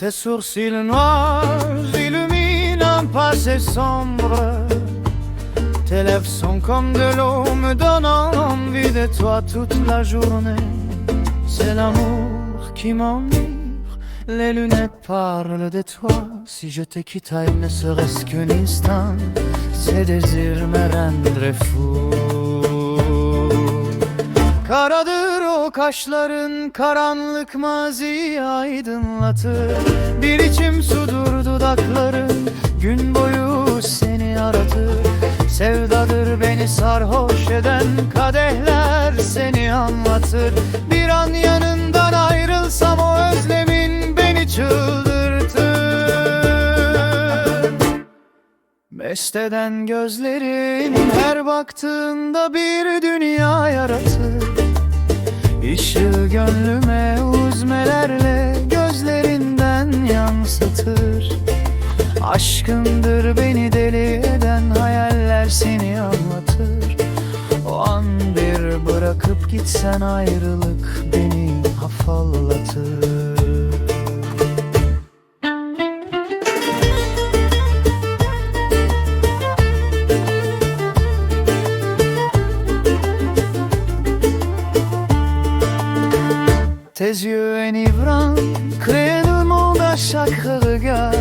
Tes sourcils noirs illuminent un passé sombre. Tes lèvres sont comme de l'eau, me donnant envie de toi toute la journée. C'est l'amour qui m'enivre. Les lunettes parlent de toi. Si je te quittais, ne serait-ce qu'un instant, ces désirs me rendraient fou. Karadır kaşların karanlık maziyi aydınlatır. Bir içim sudur dudakların gün boyu seni aratır. Sevdadır beni sarhoş eden kadehler seni anlatır. Bir an yanından ayrılsam o özlemin beni çıldırtır. Mest eden gözlerin her baktığında bir dünya gönlüme uzmelerle gözlerinden yansıtır. Aşkındır beni deli eden hayaller seni anlatır. O an bir bırakıp gitsen ayrılık beni afallatır Tes yeux enivrants créent le monde à chaque regard.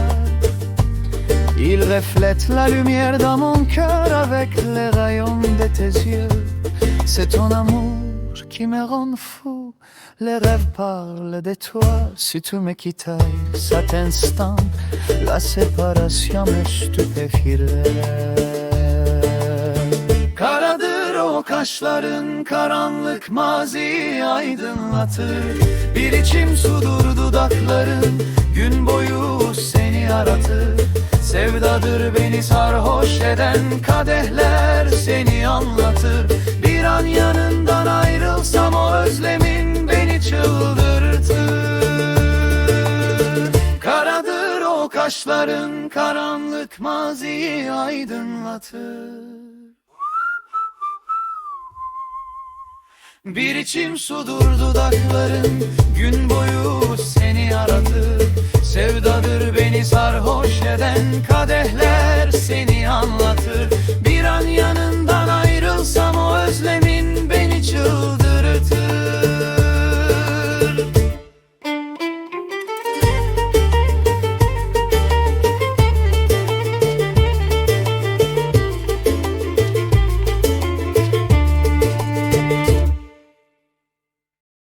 Ils reflètent la lumière dans mon cœur avec les rayons de tes yeux. C'est ton amour qui me rend fou. Les rêves parlent de toi. Si tu me quittais cet instant, la séparation me stupéfierait. O kaşların karanlık maziyi aydınlatır. Bir içim sudur dudakların gün boyu seni aratır Sevdadır beni sarhoş eden kadehler seni anlatır. Bir an yanından ayrılsam o özlemin beni çıldırtır. Karadır o kaşların karanlık maziyi aydınlatır Bir içim sudur dudakların. Gün